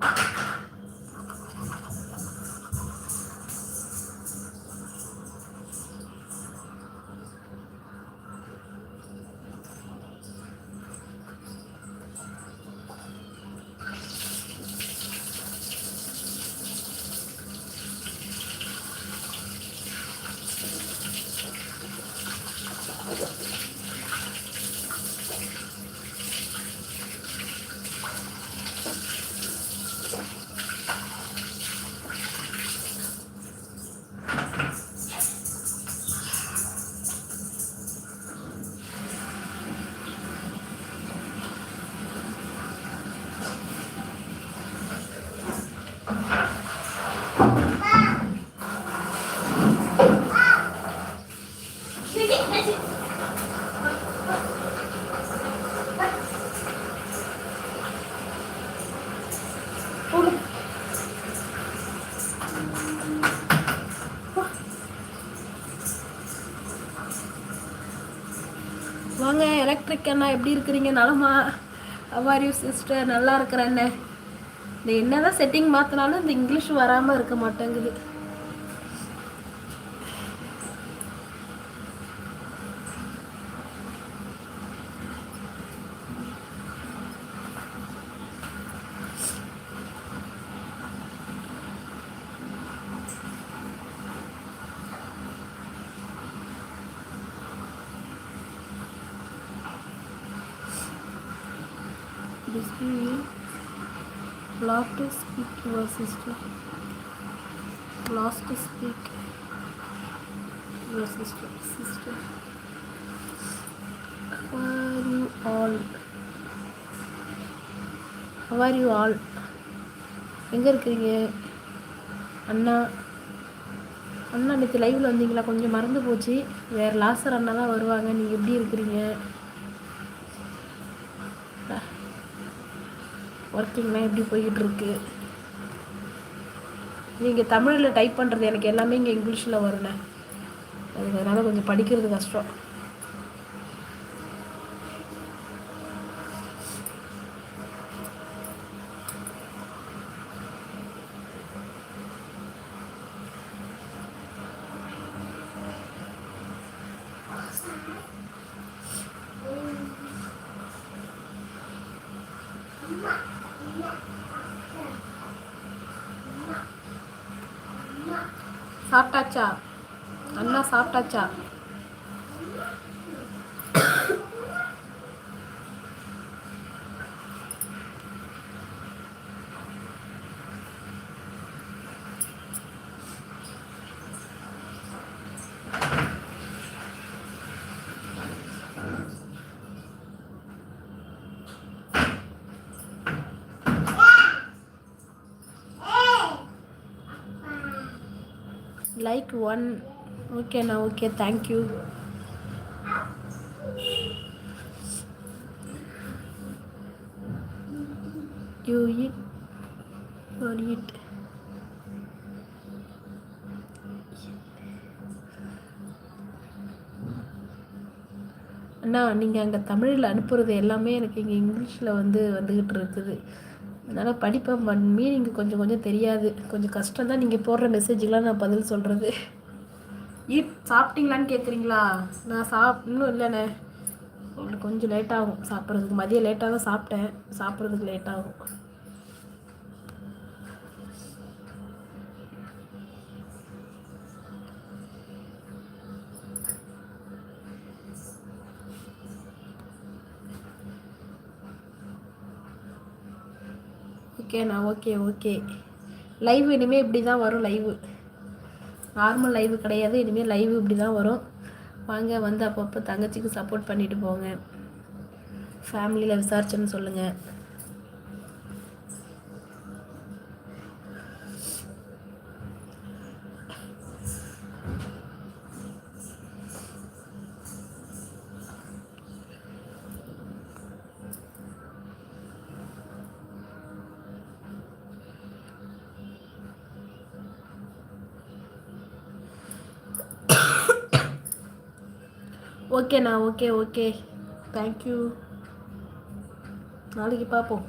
you electric அண்ணா எப்படி இருக்கிறீங்க? நலமா? அவாரியூ சிஸ்டர் நல்லா இருக்கிறேண்ணே இந்த என்னதான் செட்டிங் மாற்றினாலும் இந்த இங்கிலீஷ் வராமல் இருக்க மாட்டேங்குது. Display Lost to speak your sister. Lost to speak your sister. Sister. How are you all? How are you all? எங்கே இருக்கிறீங்க அண்ணா அண்ணா நேற்று லைவில் வந்தீங்களா கொஞ்சம் மறந்து போச்சு வேறு லாசர் அண்ணா தான் வருவாங்க நீங்கள் எப்படி இருக்கிறீங்க ஒர்க்கிங்லாம் எப்படி போய்கிட்டுருக்கு நீங்கள் தமிழில் டைப் பண்ணுறது எனக்கு எல்லாமே இங்கே இங்கிலீஷில் வரல அதுக்கு அதனால் கொஞ்சம் படிக்கிறது கஷ்டம். சாப்பிட்டாச்சா? அண்ணா சாப்பிட்டாச்சா? லைக் ஒன் ஓகேண்ணா okay thank you you it or it அண்ணா நீங்கள் அங்கே தமிழில் அனுப்புகிறது எல்லாமே எனக்கு இங்கே இங்கிலீஷில் வந்து வந்துக்கிட்டு இருக்குது. அதனால் படிப்பேன் மீனிங் கொஞ்சம் கொஞ்சம் தெரியாது. கொஞ்சம் கஷ்டம் தான் நீங்கள் போடுற மெசேஜுக்கெலாம் நான் பதில் சொல்கிறது ஈ சாப்பிட்டீங்களான்னு கேட்குறீங்களா நான் சாப் இன்னும் இல்லைண்ணே. உங்களுக்கு கொஞ்சம் லேட் ஆகும். சாப்பிட்றதுக்கு மதியம் லேட்டாக தான் சாப்பிட்டேன். சாப்பிட்றதுக்கு லேட் ஆகும். ஓகேண்ணா ஓகே ஓகே லைவ் இனிமேல் இப்படி தான் வரும் லைவு நார்மல் லைவு கிடையாது இனிமேல் லைவ் இப்படி தான் வரும். வாங்க வந்து அப்பப்போ தங்கச்சிக்கு சப்போர்ட் பண்ணிட்டு போங்க. ஃபேமிலியில் விசாரிச்சேன்னு சொல்லுங்கள் ஓகேண்ணா ஓகே ஓகே தேங்க்யூ நாளைக்கு பார்ப்போம்